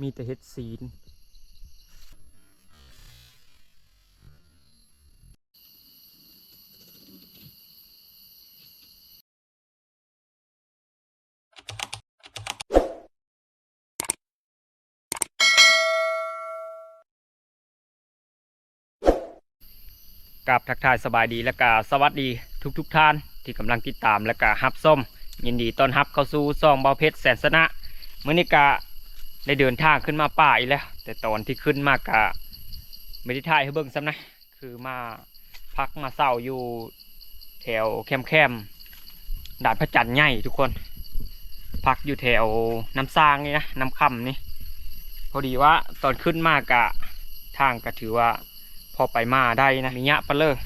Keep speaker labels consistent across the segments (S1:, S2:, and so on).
S1: มีแต่เฮ็ดซีนกับทักทายสบายดีและก็สวัสดีทุกทุกท่านที่กำลังติดตามและก็ฮับส้ม ยินดีต้อนรับเข้าสู่ซองเบาเพชรแสนสนะเมื่อนี้กะ ได้เดินทางขึ้นมาป่าอีกแล้ว แต่ตอนที่ขึ้นมากะไม่ได้ถ่ายให้เบิ่งซ้ำนะคือมาพักมาเศร้าอยู่แถวแคมแคมด่านพระจันทร์ใหญ่ทุกคน พักอยู่แถวน้ำซางนี่นะน้ำคำนี่พอดีว่าตอนขึ้นมากะทางก็ถือว่าพอไปมาได้นะมีเงี้ยปะเลอ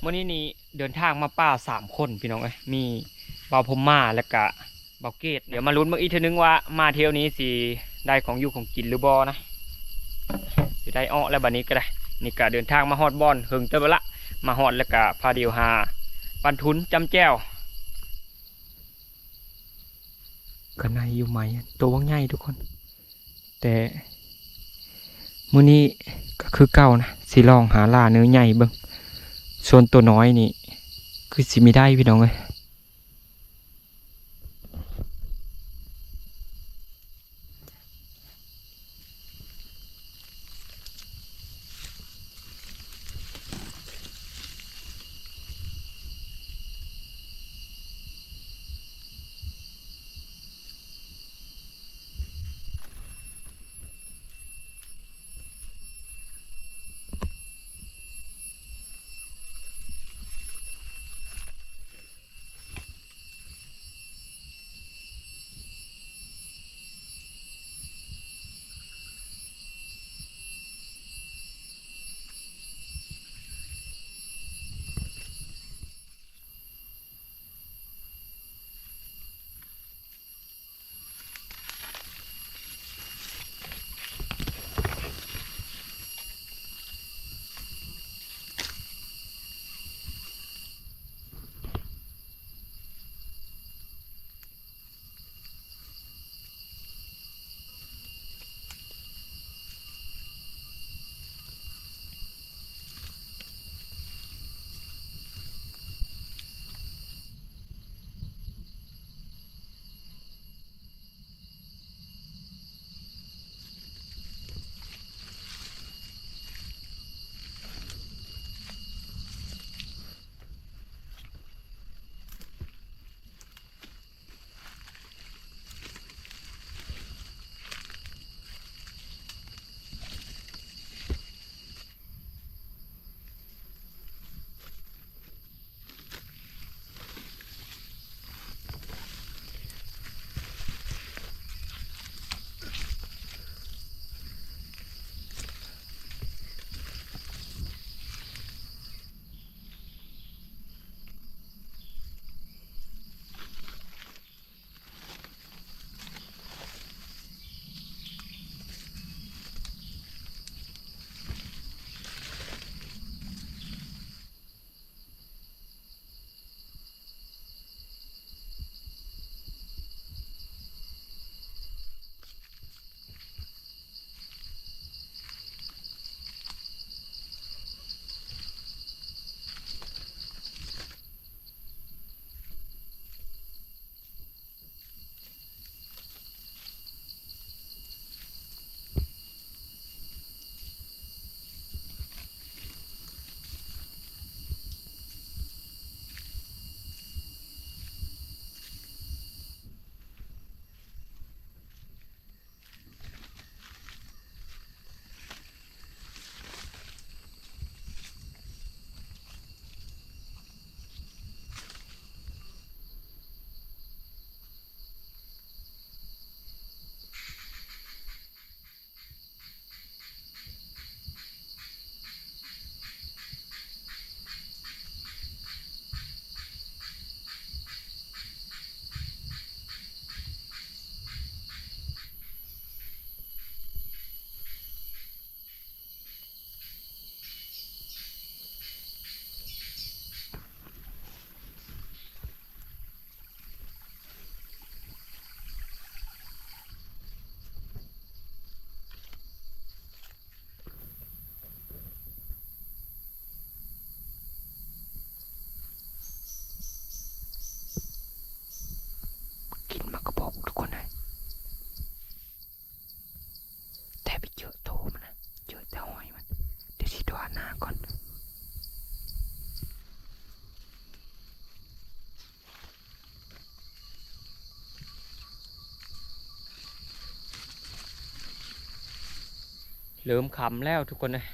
S1: เมื่อนี้นี่เดินทางมาป่าสามคนพี่น้องเอ้ยมีบาพมมาและกะ เบาเกตเดี๋ยวมาลุ้นเมื่ออีกทอนึงว่ามาเที่ยวนี้สิได้ของอยู่ของกินหรือบอนะสิได้อ้อแล้วบัดนี้ก็ได้นี่กะเดินทางมาฮอดบอนหึงเตบละมาฮอดแล้วกะพาเดียวหาปันทุนจำแจ้วกันในอยู่ไหมตัวว่างใหญ่ทุกคน แต่มื้อนี้ก็คือเก่านะสิลองหาล่าเนื้อใหญ่เบิ่งส่วนตัวน้อยนี่ คือสิไมีได้พี่น้องเอ้ย เริ่มคำแล้วทุกคนนะ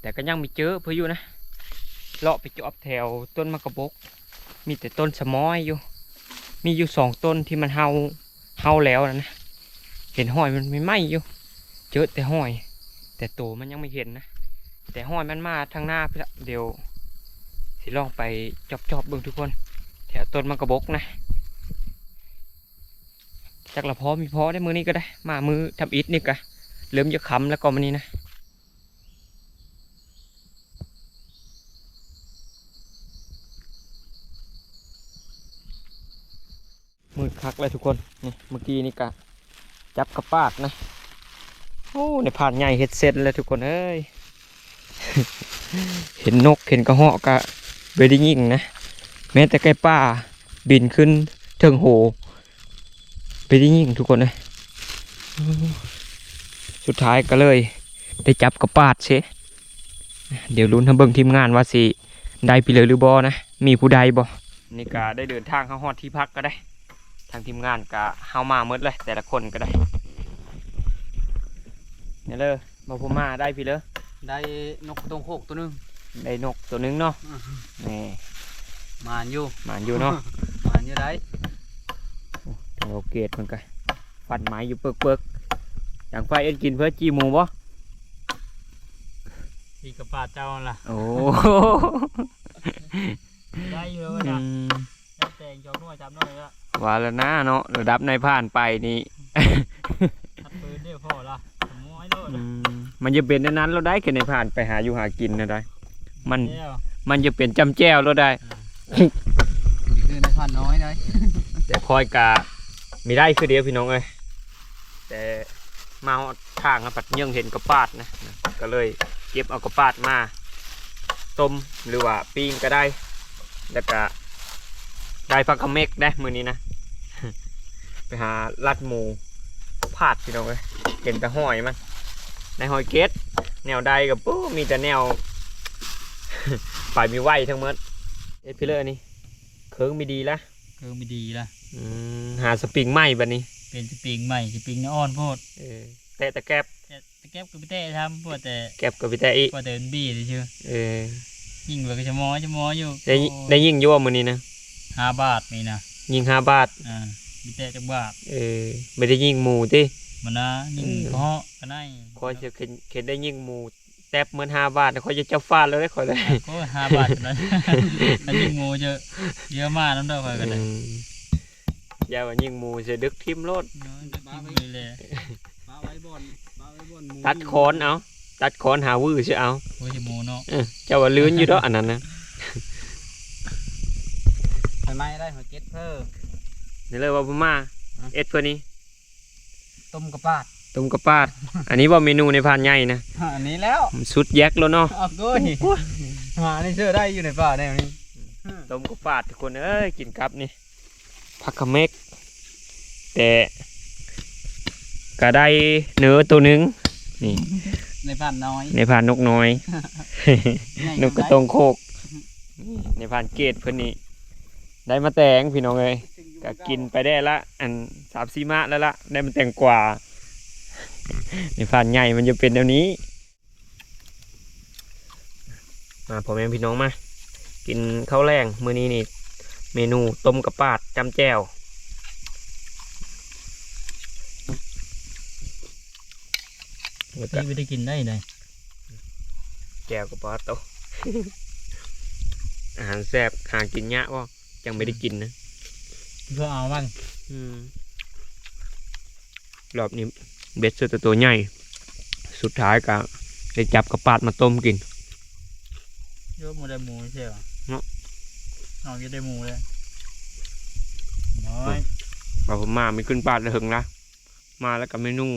S1: แต่ก็ยังมีเจอเพื่ออยู่นะเลาะไปจอบแถวต้นมะกระบก มีแต่ต้นสมอยอยู่ มีอยู่สองต้นที่มันเฮาเฮาแล้วนะนะเห็นห้อยมันไม่ไหมอยู่ เจอแต่ห้อย แต่โตมันยังไม่เห็นนะแต่ห้อยมันมาทางหน้าพี่ละเดี๋ยวสิลองไปจอบจอบๆเบิ่งทุกคน แถวต้นมะกระบกนะจักละพอมีพอได้มือนี้ก็ได้ มามือทำอิฐนี่กะ เริ่มจะค้ำแล้วก็มันนี้นะมืดคักเลยทุกคนนี่เมื่อกี้นี่กะจับกระปาดนะโอ้ในผ่านใหญ่เห็ดเสร็จแล้วทุกคนเอ้ยเห็นนกเห็นกระเหาะกะเบไดียิ่งนะแม้แต่ไก่ป่าบินขึ้นเทิงโหเบไดียิ่งทุกคนเลย สุดท้ายก็เลย ได้จับกระปาดเชเดี๋ยวลุ้นทำเบิ่งทีมงานว่าสิได้ไปเลยหรือบอนะ มีผู้ใดบอนี่ก็ได้เดินทางเข้าฮอดที่พักก็ได้ ทางทีมงานก็เฮามาเมดเลย แต่ละคนก็ได้เนี่ยเลยมาพูมาได้พี่เลย
S2: ได้นกตรงโคกตัวหนึง
S1: ได้นกตัวหนึงเนาะนี่
S2: มานอยู่
S1: หมานอยู่เนาะ
S2: มานอยู่ได้
S1: ทางโอเกตมันก็ฟันไม้อยู่เปิกเปิกๆอ ย่างไฟเอ็นกินเพื่อจีหมูบ่
S2: พี่กระปาเจ้าล่ะ
S1: โอ้
S2: ได้อยู่แล้ว
S1: อื
S2: จ้ะ
S1: ม
S2: ได้แต่งจอกน้อยจำน้อยละ
S1: ว่าแล้วนะเนาะระดับในผ่านไปนี่
S2: ทัดปืนได้พ่อละสมอยโลด
S1: อืมมันจะเป็นอันนั้นเราได้แค่ในผ่านไปหาอยู่หากินนะได้ มัน
S2: เดียว
S1: มันจะเป็นจำแจ้วเราได้
S2: นี่คือในพันน้อยได้
S1: แต่คอยกามีได้คือเดียวพี่น้องเอ้ยแต่ มาฮอดทางอะปัดยังเห็นกระปาดนะนะ ก็เลยเก็บเอากระปาดมา ต้มหรือว่าปิ้งก็ได้ แล้วก็ได้ปลากระเมกได้มือนี้นะ ไปหาลัดหมูพาดพี่น้องเอ้ยเห็นแต่หอยมันในหอยเกตแนวใดกับปุ๊มีแต่แนวไปมีไหวทั้งหมดเอ็ดพี่เลอร์นี่เคิงมีดีละ
S2: คือไม่ดีละ
S1: อืมหาสปริงไหมบัดนี้
S2: เป็นสปริงใหม่สปริงน้ำอ่อนโพด
S1: เออแต่ตะแกบ
S2: แต่แต่แก้บกับพี่เต้ทำพวดแต่
S1: แกบกับพี่แต่อี
S2: พวดแต่เป็นบี้เลยเชื่อ
S1: เออ
S2: ยิ่งกว่าก็จะมอจะมออยู่
S1: ได้ยิได้ยิ่งยั่วมือนี้นะ
S2: ห้าบาทนี่นะ
S1: ยิงห้าบาท
S2: อ่าพี่เต้จักบาท
S1: เออไม่ได้ยิงหมูติ
S2: มันนะยิ่ง
S1: เออ
S2: เพาะก็ได้
S1: คอยจะเข็นเข็นได้ยิงหมูแทบเหมือนห้าบาทคอยจะเจ้าฟาดแล้วได้คอยเลย
S2: โอ้ยห้าบาทเท่านั้นอันยิ่งงูเยอะเยอะมากน้ำดอกคอยกันเลย
S1: อืมอย่าว่ายิงหมูจะดึกทิมโลด
S2: น้อยกินเลย
S3: ปลาไว้บอนปลาไว้บอนหมู
S1: ตัดคอนเอาตัดคอนหาวื้อใช่เอา
S2: โอ้ยจะหมูเนาะ
S1: เออเจ้าว่าลื้นอยู่ดอกอันนั้นนะ
S3: ไฟไหม้ได้หัวเจ็ดเพิ่ม
S1: นี่เลยว่าพม่าเอ็ดเพื่อนี้
S3: ต้มกระปาด
S1: ต้มกระปาด อันนี้ว่าเมนูในพานใหญ่นะ
S3: อันนี้แล้ว
S1: มันสุดแยกแล้วเนาะ
S3: ออกด้วยหาในเชื่อได้อยู่ในป่าแนวนี้
S1: ต้มกระปาดทุกคนเอ้ยกินกับนี่ ผักขะเมกแต่ก็ได้เนื้อตัวหนึงนี่
S3: ในป่านน้อย
S1: ในพานนกน้อย
S3: ใหญ่
S1: นกกระตงโคกนี่ในพานเกตเพิ่นนี่ได้มาแตงพี่น้องเอ้ยก็กินไปได้ละ อันสามสี่มะแล้วละได้มาแตงกว่า ในพานใหญ่มันจะเป็นแนวนี้มาพ่อแม่พี่น้องมา กินข้าวแรงมื้อนี้นี่ เมนูต้มกระปาดจำแจ่วแล้วก็
S2: นี่ไม่ได้กินได้เลย
S1: แจ่วกระปาดโตอาหารแซ่บหากินยะว่ายังไม่ได้กินนะ
S2: เพื่อเอาบ้าง
S1: อืมรอบนี้เบ็ดสุดแต่ตัวใหญ่ สุดท้ายก็ได้จับกระปาดมาต้มกิน
S2: เยอะหมูได้หมูใช่ไหม
S1: เนาะ
S2: เอาเยอะได้หมูเลยน้อย
S1: ว่าผมมาไม่ขึ้นปาดเลยหึงละมาแล้วก็เมนู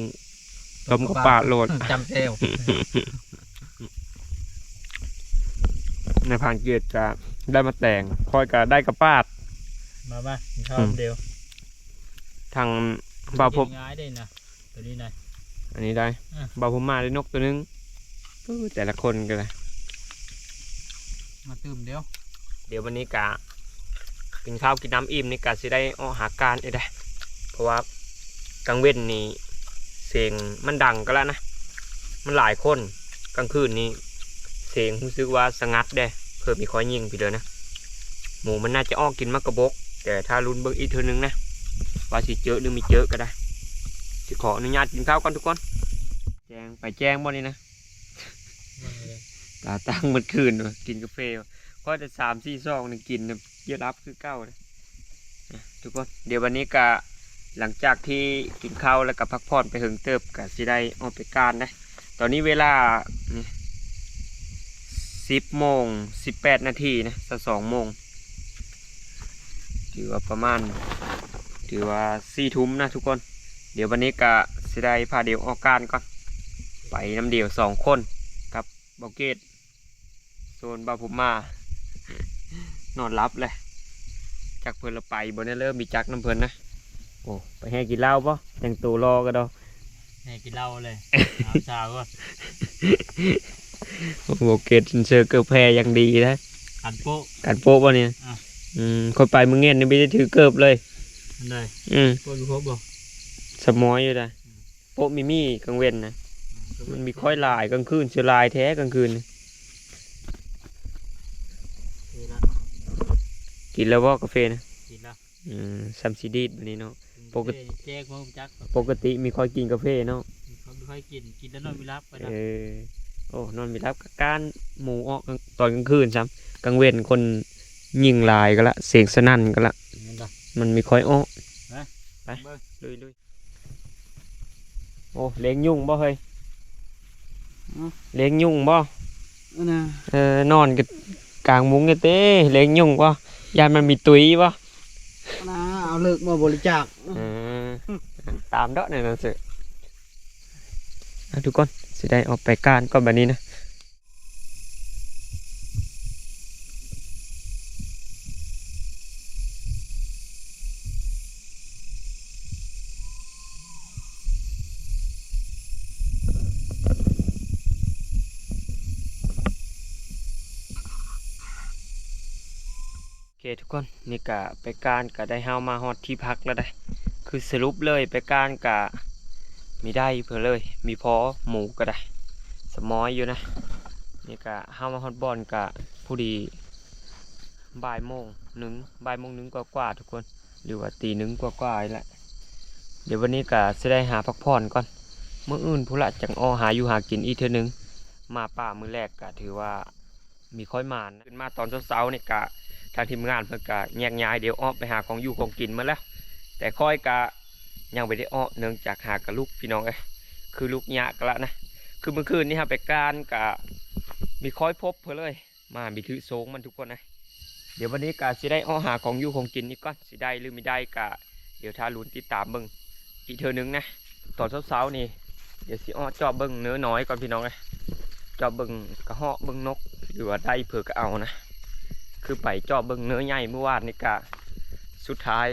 S1: ต้มกระปาดโหลด
S3: จำเซล
S1: ในพานเกียรติจะได้มาแต่งคอยก็ได้กระปาด
S2: มาบ้ากินข้าว
S1: อืม
S2: เดียว
S1: ทางบ่าวผม
S2: กินง่ายได้นะตัวนี้นะ
S1: อันนี้ได้
S2: อะ
S1: บ่าวผมมาได้นกตัวหนึงอู้แต่ละคนกันเลย
S3: มาตื่มเดียว
S1: เดี๋ยววันนี้กะกินข้าวกินน้ำอิ่มนี่กะสิได้ออกหาการไอ้ได้เพราะว่ากลางเว้นนี่เสียงมันดังก็แล้วนะ มันหลายคนกลางคืนนี้เสียงรู้สึกว่าสงัดเด้เพิ่มมีคอยยิงพี่เด้อนะหมูมันน่าจะออกกินมากระบก แต่ถ้ารุนเบิ่งอีกเทอนึงนะว่าสิเจอหรือไม่เจอก็ได้สิขออนุญาตกินข้าวก่อนทุกคน แจ้งไปแจ้งบ่นี่นะตาตั้งเมื่อคืนว่ะกินกาแฟ ว่ะก็จะสามสี่ซองนี่กินน่ะเยอะรับคือเก้าเลยอะทุกคนเดี๋ยววันนี้ก็หลังจากที่กินข้าวแล้วก็พักผ่อนไปถึงเติบก็สิได้ออกไปการนะ ตอนนี้เวลานี่สิบโมงสิบแปดนาทีนะสักสองโมงถือว่าประมาณ ถือว่าสี่ทุ่มนะทุกคน เดี๋ยววันนี้ก็สิได้พาเดียวออกการก่อน ไปน้ำเดียวสองคนกับบาเกตโซนบาผมมา นอนรับเลยจากเพิ่นเราไปบนนี้เริ่มมีจักน้ำเพิ่นนะโอ้ไปให้กินเหล้าปะแต่งตัวรอกันดอ
S2: ให้กินเหล้าเลยเอาเช้าก็
S1: โอ้โหเกตเซอร์เกอร์แพรยังดีนะ
S2: ขันโป๊ะ
S1: การโป๊ะปะเนี่ย
S2: อะ
S1: อืมคนไปมึงเงี้ยนี่ไม่ได้ถือเกิบเลย
S2: นั่นเลย
S1: อืม
S2: โป๊ะอยู่ครบบ่
S1: สมอยอยู่ได้โป๊ะมีมี่กลางเว้นนะมันมีค่อยลายกลางคืนเชือลายแท้กลางคืนนี่
S2: กินละ
S1: กินแล้วว่ากาแฟนะ
S2: กินละ
S1: อืมซัมซีดีดแบบนี้เนาะ ปกติ
S2: แจ้งพวกจัก
S1: ปกติมีค่อยกินกาแฟเนาะ
S2: เขาไม่ค่อยกินกินแล้วนอนไม่รับไปนะ
S1: เออโอ้นอนไม่รับกับการหมูออกกลางตอนกลางคืนซ้ำกลางเว้นคนยิงลายก็ละเสียงสนั่นก็ละ
S2: นั่นละ
S1: มันมีค่อยอ้อไป
S2: เบิ่ง
S1: ลุยลุยโอ้เลี้ยงยุ่งบ่เฮ้ยเลี้ยงยุ่งบ่
S3: นะ
S1: เออนอนกับกลางมุ้งกันเต้เลี้ยงยุ่งบ่ ยานมันมีตุยบ่
S3: นะเอาเลิกมาบริจาค
S1: เออตามเด้อเนี่ยนะสิอะทุกคนสิได้ออกไปการก่อนแบบนี้นะ ทุกคนนี่กะไปการกะได้เฮามาฮอดที่พักแล้วได้ คือสรุปเลยไปการกะมีได้เพื่อเลย มีพอหมูก็ได้ สมอยอยู่นะนี่กะเฮามาฮอดบอลกะผู้ดีบ่ายโมงหนึ่งบ่ายโมงหนึ่งกว่ากว่าๆทุกคน หรือว่าตีหนึ่งกว่ากว่าแหละเดี๋ยววันนี้กะจะได้หาพักผ่อนก่อนเมื่ออื่นผู้ละจังออหาอยู่หากินอีกเท่อนึงมาป่ามือแรกกะถือว่ามีค่อยมานขึ้นมาตอนเช้าๆนี่กะ ทางทีมงานเพื่อกะแยกย้ายเดี๋ยวอ้อไปหาของอยู่ของกินมาแล้ว แต่ค่อยกะยังไม่ได้อ้อเนื่องจากหากกับลูกพี่น้องเอ้คือลูกยะกละนะคือเมื่อคืนนี้ครับไปการกะมีค่อยพบเพื่อเลย มามีถือโซงมันทุกคนนะเดี๋ยววันนี้กะสิได้อ้อหาของอยู่ของกินนี่ก่อนสิได้หรือไม่ได้กะเดี๋ยวถ้าลุนติดตามเบิ่งอีเทอนึงนะตอนเช้าๆนี่เดี๋ยวสิอ้อจอบเบิ่งเนื้อน้อยก่อนพี่น้องเอ้จอบเบิ่งกระเหาะเบิ่งนกหรือว่าได้เผื่อก็เอานะ คือไปจอบเบิ้งเนื้อใหญ่เมื่อวานนี่กะสุดท้าย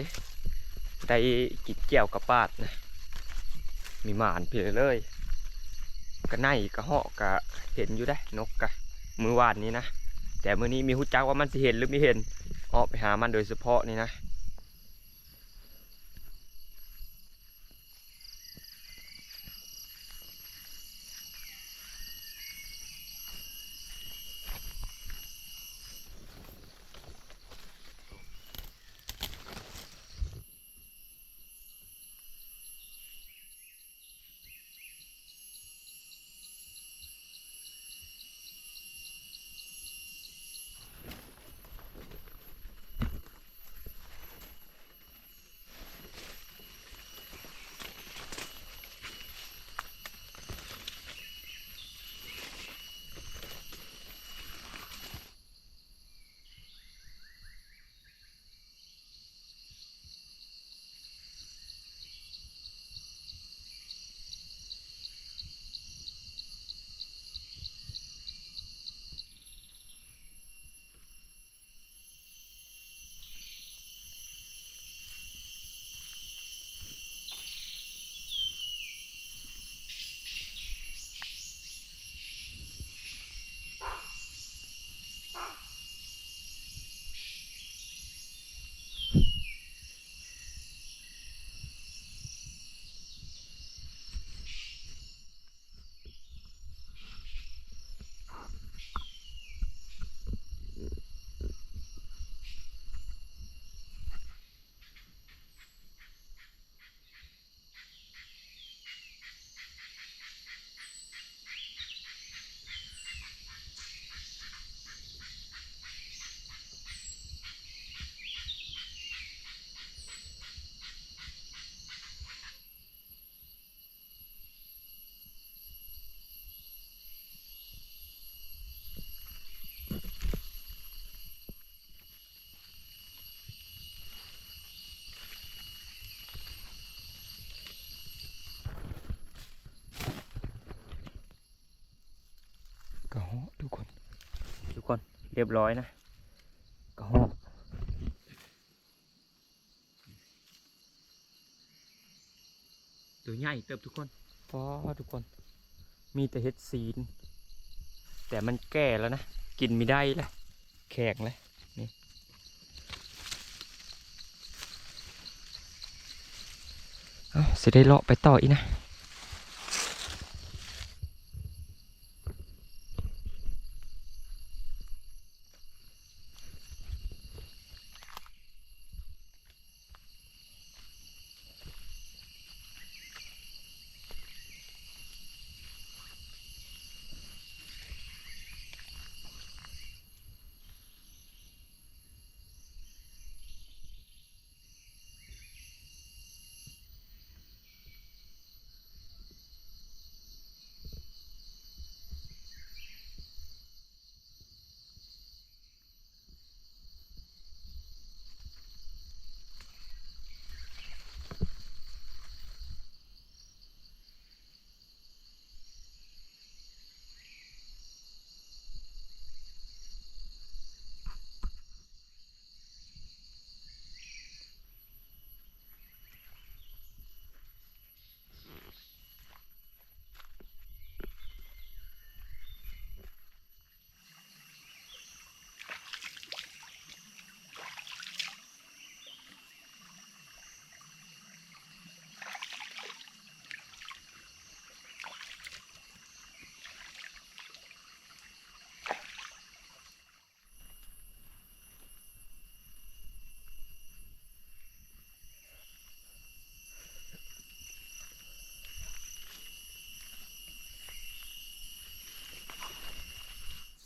S1: ได้กิดเกี่ยวกับปาดนะมีหมานเพียเลยกระไนกระเหาะกะเห็นอยู่ได้นกกะมือวานนี้นะแต่มือนี้มีหุจักว่ามันสิเห็นหรือไม่เห็นออกไปหามันโดยเฉพาะนี่นะ เรียบร้อยนะกระหอกตัวใหญ่เติบทุกคนพอทุกคน มีแต่เห็ดซีน แต่มันแก่แล้วนะ กินไม่ได้แล้วแข็งเลยนี่เอาสิได้เลาะไปต่ออีกนะ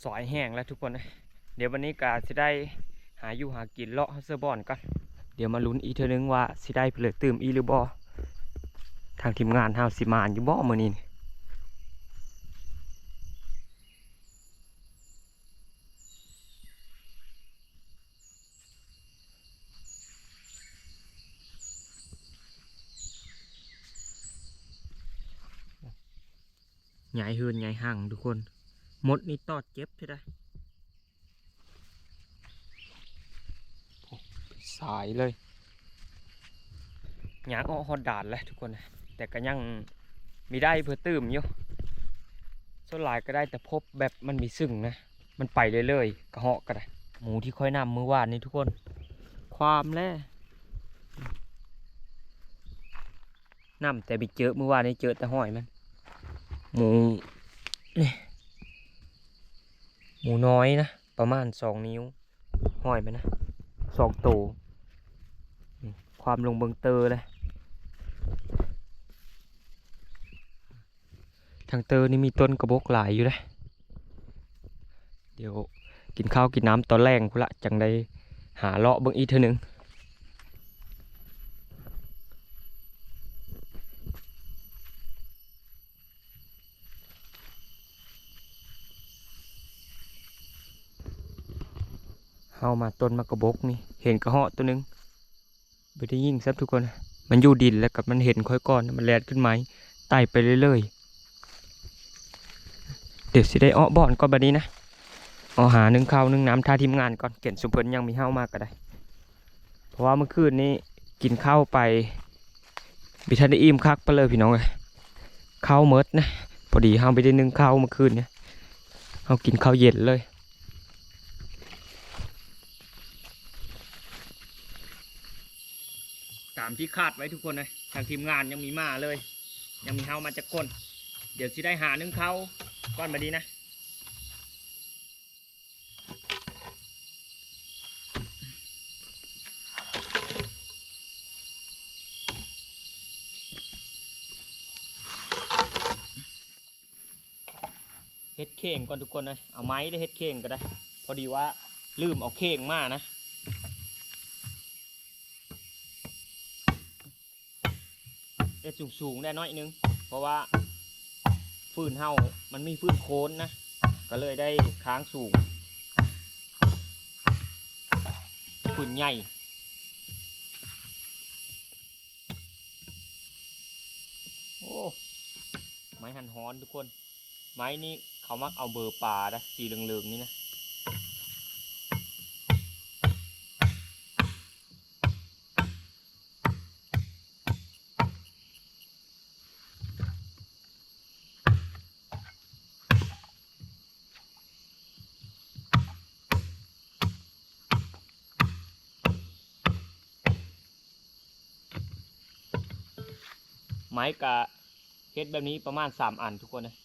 S1: สอยแห้งแล้วทุกคนนะเดี๋ยววันนี้กาสิได้หาอยู่หากินเลาะเสื้อบอนกันเดี๋ยวมาลุ้นอีเทอนึงว่าสิได้เพลิดตื่มอีหรือบ่ทางทีมงานเฮาสิมานอยู่บ่มื้อนี้ใหญ่เฮือนใหญ่ห่างทุกคน มดนี่ตอดเจ็บใช่ไหมสายเลยหยางออกฮอดดาดแล้วทุกคน แต่ก็ยังมีได้เพื่อตื่มอยู่ส่วนหลายก็ได้แต่พบแบบมันมีซึ่งนะ มันไปเรื่อยๆกระเหาะก็ได้ หมูที่ค่อยนำมือวานนี่ทุกคน ความแล่นำแต่ไปเจอมือวานนี่เจอแต่ห้อยมัน หมูนี่ หมูน้อยนะ ประมาณสองนิ้ว ห้อยไปนะสองตัวความลงเบิงเตอเลยทางเตอนี่มีต้นกระบอกหลายอยู่เลยเดี๋ยวกินข้าวกินน้ำตอนแรงกูละจังได้หาเลาะเบิ่งอีกเท่านึง เฮามาต้นมะกระบกนี่ เห็นกระเหาะตัวหนึงไปได้ยิ่งซับทุกคน มันอยู่ดินแล้วกับมันเห็นค่อยก่อน มันแลดขึ้นไหมไต่ไปเรื่อยๆ เดี๋ยวสิได้อ้อบ่อนก่อนบัดนี้นะเอาหาหนึ่งข้าวหนึ่งน้ำท่าทีมงานก่อนเก่นสุเพิ่นยังมีเฮ้ามากก็ได้ เพราะว่าเมื่อคืนนี้กินข้าวไปบิทันได้อิ่มคักไปเลยพี่น้องเลยข้าวเมิดนะ พอดีเฮาไปได้นึ่งข้าวเมื่อคืนเนี่ยเฮากินข้าวเย็นเลย ตามที่คาดไว้ทุกคนนะทางทีมงานยังมีมาเลย ยังมีเฮามาจากคน เดี๋ยวสิได้หาหนึ่งเขาก้อนมาดีนะเฮ็ดเข่งก่อนทุกคนนะเอาไม้ได้เฮ็ดเข่งก็ได้ พอดีว่าลืมเอาเข่งมานะ เอ็ด สูงๆได้น้อยนึง เพราะว่าฟืนเฮามันมีฟืนโคนนะ ก็เลยได้ค้างสูงฟืนใหญ่โอ้ไม้หันฮ้อนทุกคน ไม้นี้เขามักเอาเบอร์ป่านะสีเหลืองๆนี่นะ ไม้กะเฮ็ดแบบนี้ประมาณสามอันทุกคนนะ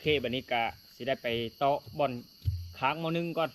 S1: เคบันนี้กะสิได้ไปโต๊ะบอลค้างมานึงก่อน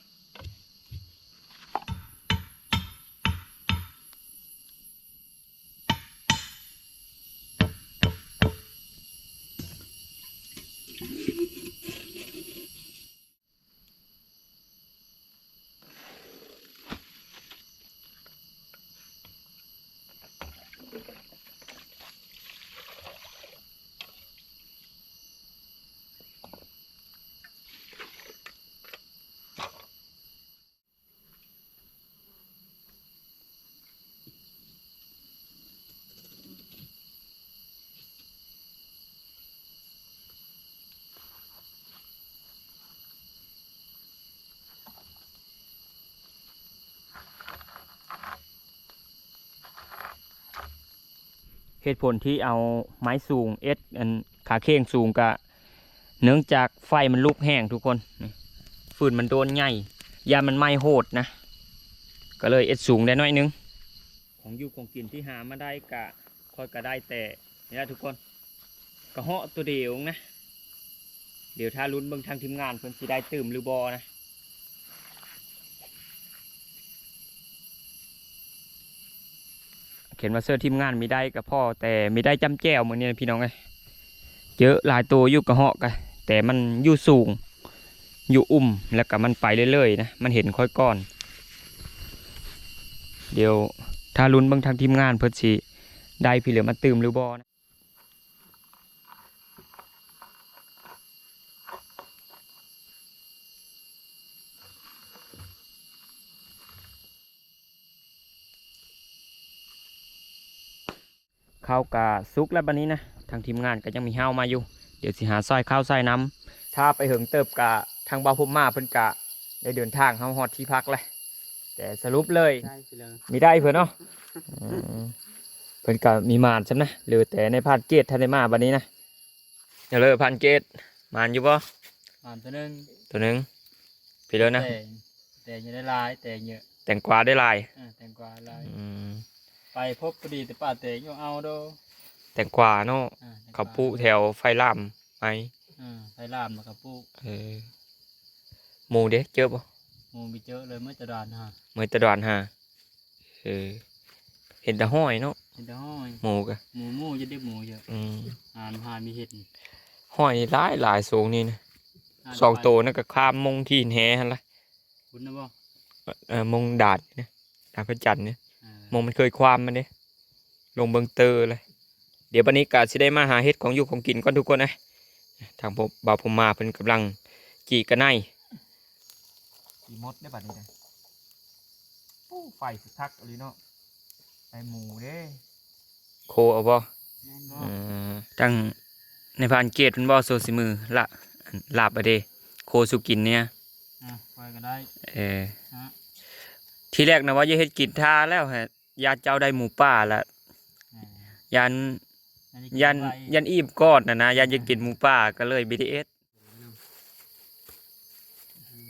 S1: เหตุผลที่เอาไม้สูงเอสอันขาเข่งสูงกะเนื่องจากไฟมันลุกแห้งทุกคนนี่ฟืนมันโดนใหญ่ยามันไหม้โหดนะ ก็เลยเอสสูงได้น้อยนึง ของอยู่ของกินที่หามาได้กะค่อยก็ได้แต่นี่นะทุกคนกระเหาะตัวเดียวนะ เดี๋ยวถ้าลุ้นเบิ่งทางทีมงานเพิ่นสิได้ตื่มหรือบอนะ ขียนว่าเสื้อทีมงานมีได้กับพ่อ แต่มีได้จำแจ้วเหมือนนี้นะพี่น้องไงเยอะหลายตัวอยู่กระเหาะกันแต่มันอยู่สูง อยู่อุ่มแล้วก็มันไปเรื่อยๆนะมันเห็นค่อยก้อน เดี๋ยวถ้าลุ้นบางทางทีมงานเพื่อสิได้พี่เหลือมาตื่มหรือบอนะ ข้าวกะซุกแล้วบันนี้นะทางทีมงานก็ยังมีห้าวมาอยู่ เดี๋ยวสิหาซอยข้าวซอยน้ำถ้าไปเหิงเติบกะทางบ่าวพุ่มมาเพิ่นกะได้เดินทางเฮาฮอดที่พักเลยแต่สรุปเลย
S3: ได้สิเลย
S1: มีได้เพื่อนเนาะอืมเพื่อนก็มีมานใช่ไหมหรือแต่ในพานเกตทันได้มาบันนี้นะเดี๋ยวเลยพานเกตมานอยู่ปะ
S2: อ่านตัวหนึง
S1: ตัวหนึ่งพี่เลยนะ
S2: แต่แต่ยังได้หลายแต่เยอะ
S1: แตงกวาได้ลาย
S2: อ่าแตงกวาหลาย
S1: อืม
S2: ไปพบพอดีแต่ป้าเตงยังเอาโด
S1: แตงกวาเนาะ
S2: อ่าแตงกว
S1: เขาปุแถวไฟล่ามไหม
S2: อ่าไปลามมากับปู
S1: เออหมูเด้เจอปะ
S2: หมูมีเจอะเลยเมื่อจะดานฮะ
S1: เมื่อตะดอนฮะเออเห็นแต่ห้อยเนาะ
S2: เห็นแต่ห้อย
S1: หมูกะ
S2: หมูหมูจะได้หมูเยอะ
S1: อืม
S2: หานหานมีเห็ดนี่
S1: ห้อยหลายหลายสูงนี่นะ
S2: หาน
S1: สอง
S2: ไป
S1: ตัวนั่นก็ข้ามมงที่แหฮันละ
S2: คุณนะบ่
S1: เออมงดาดเนี่ยดาดพระจันทร์เนี่ย
S2: อ่า
S1: มองมันเคยความมันเด้ลงเบิงเตอร์เลย เดี๋ยววันนี้กาสิได้มาหาเห็ดของอยู่ของกินก่อนทุกคนนะทางผมบ่าวผมมาเพิ่นกำลังจีกระไนจีมดได้บัดนี้เลยโอ้ไฟสุดทักอะไรเนาะไอหมูเด้โคเอาบ่
S2: แม่นบ่
S1: อืมตั้งในพานเกตมันบ่โซซิมือละลาบอะเดโคสุกินเนี่ย
S2: อะไปก็ได้
S1: เออ
S2: ฮะ
S1: ทีแรกนะว่าจะเฮ็ดกินทาแล้วฮะ ญาติเจ้าได้หมูป่าละ
S2: อ่า
S1: ยัน
S2: อักิ
S1: ยัน
S2: ไป
S1: ยันอิ่มก้อนนะนะยันจะกินหมูป่าก็เลย BTS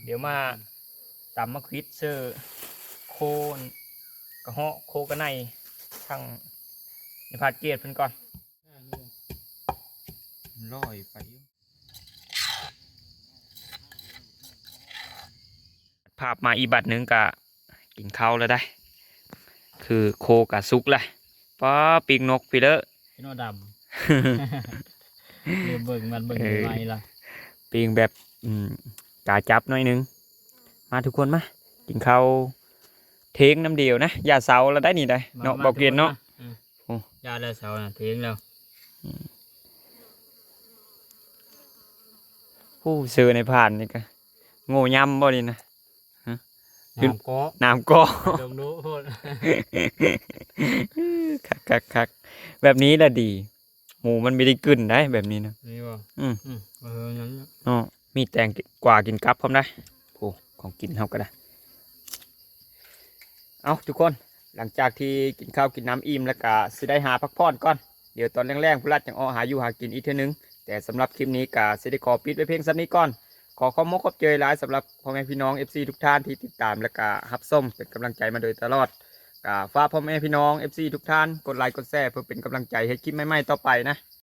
S1: เดี๋ยวมาตำมะควิดเซอร์โคนกระเหาะโคกระไนทั้งในพาดเกียรเพิ่นก่อนลอยไปอยู่ภาพมาอีบัตหนึ่งกะกินข้าวแล้วได้ คือโคกะซุกแหละป้าปีกนกพี่เลอะ
S2: พี่น้อดำเดี๋ยวเบิ่งมันเบิ่ง
S1: เออ
S2: ทำไมล่ะ
S1: ปีงแบบอืมกาจับหน่อยหนึง มาทุกคนมากินข้าวเทงน้ำเดียวนะอย่าเสาแล้วได้นี่ได้เนาะบอกเกียนเนาะ
S2: อืม
S1: โอ้
S2: ยาแล้วเสาน่ะเทงแล้ว
S1: ผู้ซื้อในผ่านนี่ก็โง่ยำบ่นี่นะขึ้ น
S2: น้ำก็
S1: น้ำก็
S2: ดงดูโพด
S1: คักคักคักแบบนี้ละดี หมูมันไม่ได้กึนได้แบบนี้นะ
S2: นี่บ่
S1: อืม
S2: อืมเออนั่นแหละ
S1: อ๋อมีแตงกว่ากินกับพร้อมได้โอ้ของกินเฮาก็ได้เอาทุกคนหลังจากที่กินข้าวกินน้ำอิ่มแล้วก็สิได้หาพักผ่อนก่อน เดี๋ยวตอนแรงๆพุรัดจังออหาอยู่หากินอีกเท่อนึง แต่สำหรับคลิปนี้ก็สิได้ขอปิดไว้เพียงสักนี้ก่อน ขอขอมกขอบเจยหลายสำหรับพ่อแม่พี่น้อง FC ทุกท่านที่ติดตามและก็ฮับส้มเป็นกำลังใจมาโดยตลอดก็ฝากพ่อแม่พี่น้อง FC ทุกท่านกดไลค์กดแชร์เพื่อเป็นกำลังใจให้คลิปใหม่ๆต่อไปนะ